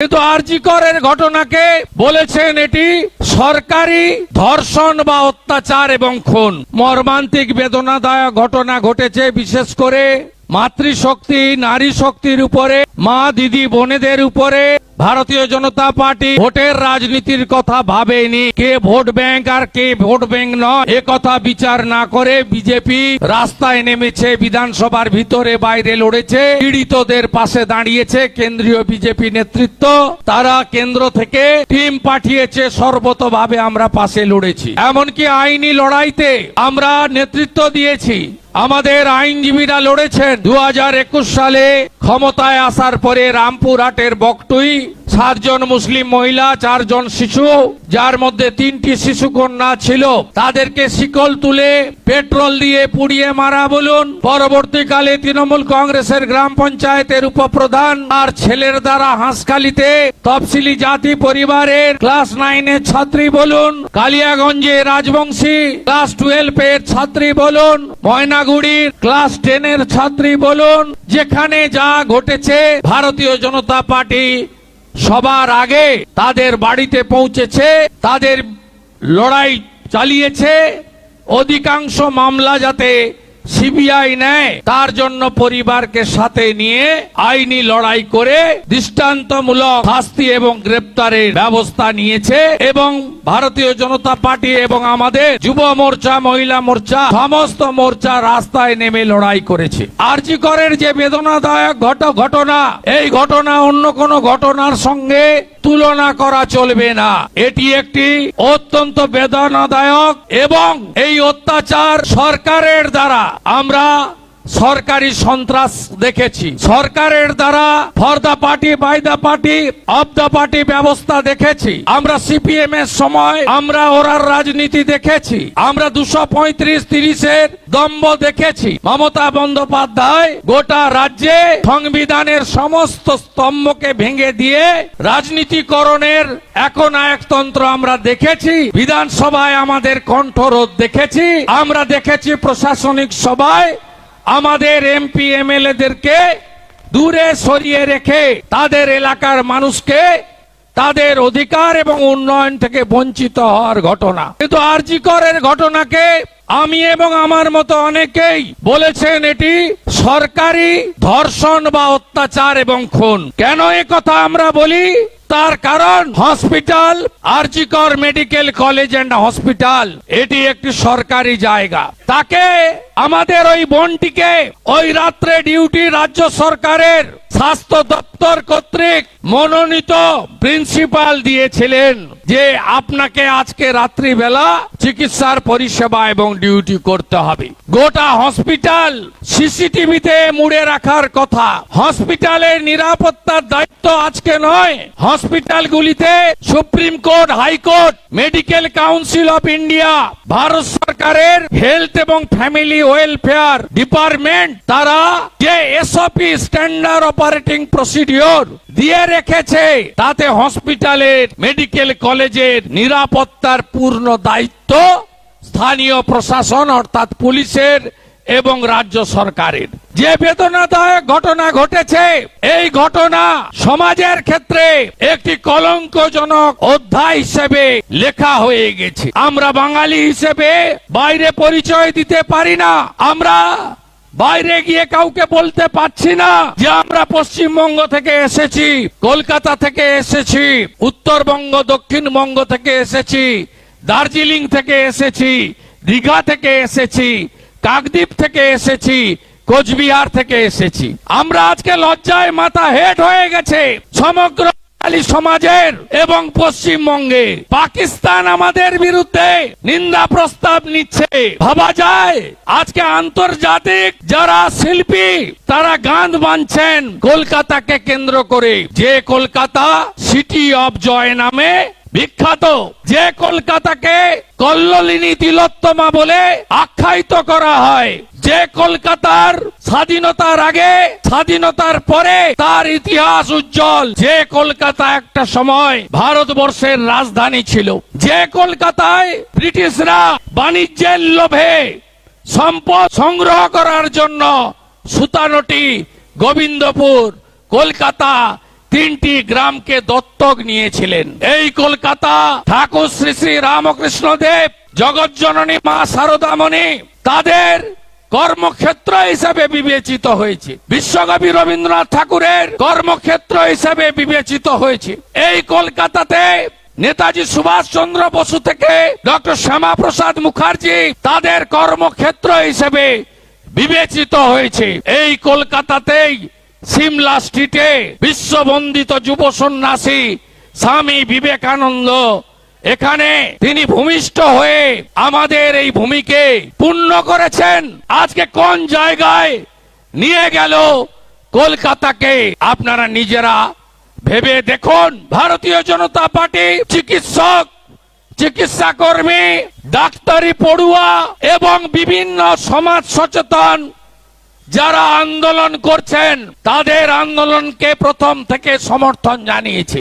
কিন্তু আরজি করের ঘটনাকে বলেছেন এটি সরকারি ধর্ষণ বা অত্যাচার এবং খুন। মর্মান্তিক বেদনাদায়ক ঘটনা ঘটেছে, বিশেষ করে মাতৃশক্তি নারী শক্তির উপরে, মা, দিদি, বোনেদের উপরে। ভারতীয় জনতা পার্টি ভোটের রাজনীতির কথা ভাবেনি। কে ভোট ব্যাংক আর কে ভোট ব্যাংক নয়, এ কথা বিচার না করে বিজেপি রাস্তায় নেমেছে, বিধানসভার ভিতরে বাইরে লড়েছে, পীড়িতদের পাশে দাঁড়িয়েছে কেন্দ্রীয় বিজেপি নেতৃত্ব। তারা কেন্দ্র থেকে টিম পাঠিয়েছে, সর্বতভাবে আমরা পাশে লড়েছি। এমনকি আইনি লড়াইতে আমরা নেতৃত্ব দিয়েছি। আমাদের আইনজীবীরা লড়েছেন। দু হাজার একুশ সালে ক্ষমতায় আসার পরে রামপুরহাটের বকটুই সাতজন মুসলিম মহিলা, চারজন শিশু, যার মধ্যে তিনটি শিশু কন্যা ছিল। তাদেরকে শিকল তুলে পেট্রোল দিয়ে পুড়িয়ে মারা বলুন। পরবর্তীকালে তৃণমূল কংগ্রেসের গ্রাম পঞ্চায়েতের উপপ্রধান আর ছেলের দ্বারা হাঁসখালিতে তফসিলি জাতি পরিবারের ক্লাস নাইনের ছাত্রী বলুন। কালিয়াগঞ্জে রাজবংশী ক্লাস টুয়েলভ এর ছাত্রী বলুন। ময়নাগুড়ির ক্লাস টেনের ছাত্রী বলুন। যেখানে যা ঘটেছে, ভারতীয় জনতা পার্টি সবার আগে তাদের বাড়িতে পৌঁছেছে তাদের লড়াই চালিয়েছে। অধিকাংশ মামলা যাতে সিবিআই নেয়, তার জন্য পরিবারকে সাথে নিয়ে আইনি লড়াই করে দৃষ্টান্তমূলক শাস্তি এবং গ্রেপ্তারের ব্যবস্থা নিয়েছে এবং ভারতীয় জনতা পার্টি এবং আমাদের যুব মোর্চা, মহিলা মোর্চা, সমস্ত মোর্চা রাস্তায় নেমে লড়াই করেছে। আরজি করের যে বেদনাদায়ক ঘট ঘটনা এই ঘটনা অন্য কোন ঘটনার সঙ্গে তুলনা করা চলবে না। এটি একটি অত্যন্ত বেদনাদায়ক এবং এই অত্যাচার সরকারের দ্বারা আমরা সরকারি সন্ত্রাস দেখেছি। সরকারের দ্বারা for the party by the party of the party ব্যবস্থা দেখেছি। আমরা সিপিএম এর সময় আমরা ওরার রাজনীতি দেখেছি। আমরা দুশো পঁয়ত্রিশ তিরিশের দম্ভ দেখেছি। মমতা বন্দ্যোপাধ্যায় গোটা রাজ্যে সংবিধানের সমস্ত স্তম্ভকে ভেঙে দিয়ে রাজনীতিকরণের একনায়কতন্ত্র আমরা দেখেছি। বিধানসভায় আমাদের কণ্ঠরোধ দেখেছি। আমরা দেখেছি প্রশাসনিক সভায় আমাদের এমপি এমএলএদেরকে দূরে সরিয়ে রেখে তাদের এলাকার মানুষকে তাদের অধিকার এবং উন্নয়ন থেকে বঞ্চিত হওয়ার ঘটনা। কিন্তু আরজি করের ঘটনাকে আমি এবং আমার মতো অনেকেই বলেছেন এটি সরকারি ধর্ষণ বা অত্যাচার এবং খুন। কেন কথা আমরা বলি? তার কারণ hospital, RG Kar medical college and hospital, এটি একটি সরকারি জায়গা। তাকে আমাদের ওই বোনটিকে ওই রাত্রে ডিউটি রাজ্য সরকারের স্বাস্থ্য দপ্তর কর্তৃক মনোনীত প্রিন্সিপাল দিয়েছিলেন যে আপনাকে আজকে রাত্রিবেলা চিকিৎসার পরিষেবা এবং ডিউটি করতে হবে। গোটা হসপিটাল সিসিটিভিতে মুড়ে রাখার কথা। হসপিটালের নিরাপত্তার দায়িত্ব আজকে নয়। হসপিটালগুলিতে Supreme Court, high court, Medical Council of India, Bharat সরকারের হেলথ এবং ফ্যামিলি ওয়েলফেয়ার ডিপার্টমেন্ট, তারা যে এসওপি স্ট্যান্ডার্ড অপারেটিং প্রসিডিওর দিয়ে রেখেছে। তাতে হসপিটালের মেডিকেল কলেজের নিরাপত্তার পূর্ণ দায়িত্ব স্থানীয় প্রশাসন অর্থাৎ পুলিশের এবং রাজ্য সরকারের। যে বেদনাদায়ক ঘটনা ঘটেছে, এই ঘটনা সমাজের ক্ষেত্রে একটি কলঙ্কজনক অধ্যায় হিসেবে লেখা হয়ে গেছে। আমরা বাঙালি হিসেবে বাইরে পরিচয় দিতে পারি না। আমরা বাইরে গিয়ে কাউকে বলতে পারছি না যে আমরা পশ্চিমবঙ্গ থেকে এসেছি, কলকাতা থেকে এসেছি, উত্তরবঙ্গ, দক্ষিণবঙ্গ থেকে এসেছি, দার্জিলিং থেকে এসেছি, দীঘা থেকে এসেছি, কাকদ্বীপ থেকে এসেছি, কোচবিহার থেকে এসেছি। আমরা আজকে লজ্জায় মাথা হেট হয়ে গেছে। সমগ্র বাঙালি সমাজের এবং পশ্চিমবঙ্গে পাকিস্তান আমাদের বিরুদ্ধে নিন্দা প্রস্তাব নিচ্ছে। ভাবা যায়, আজকে আন্তর্জাতিক যারা শিল্পী, তারা গান বানছেন কলকাতাকে কেন্দ্র করে যে কলকাতা সিটি অফ জয় নামে বিখ্যাত যে কলকাতাকে কল্লোলিনী তিলোত্তমা বলে আখ্যায়িত করা হয়। যে কলকাতার স্বাধীনতার আগে, স্বাধীনতার পরে তার ইতিহাস উজ্জ্বল। যে কলকাতা একটা সময় ভারতবর্ষের রাজধানী ছিল। যে কলকাতায় ব্রিটিশরা বাণিজ্যের লোভে সম্পদ সংগ্রহ করার জন্য সুতানটি, গোবিন্দপুর, কলকাতা তিনটি গ্রামকে দত্তক নিয়েছিলেন। এই কলকাতা, ঠাকুর শ্রী শ্রী রামকৃষ্ণ দেব জগৎজননী মা শারদামণি তাদের কর্মক্ষেত্র হিসেবে বিবেচিত হয়েছে। বিশ্বকবি রবীন্দ্রনাথ ঠাকুরের কর্মক্ষেত্র হিসেবে বিবেচিত হয়েছে। এই কলকাতাতে নেতাজি সুভাষ চন্দ্র বসু থেকে ডক্টর শ্যামা প্রসাদ মুখার্জি তাদের কর্মক্ষেত্র হিসেবে বিবেচিত হয়েছে। এই কলকাতাতেই সিমলা স্ট্রিটে বিশ্ববন্দিত যুব সন্ন্যাসী স্বামী বিবেকানন্দ। এখানে তিনি ভূমিষ্ঠ হয়ে আমাদের এই ভূমিকে পূর্ণ করেছেন। আজকে কোন জায়গায় নিয়ে গেল কলকাতাকে আপনারা নিজেরা ভেবে দেখুন। ভারতীয় জনতা পার্টি চিকিৎসক চিকিৎসা কর্মী ডাক্তারি পড়ুয়া এবং বিভিন্ন সমাজ সচেতন যারা আন্দোলন করছেন তাদের আন্দোলনকে প্রথম থেকে সমর্থন জানিয়েছে।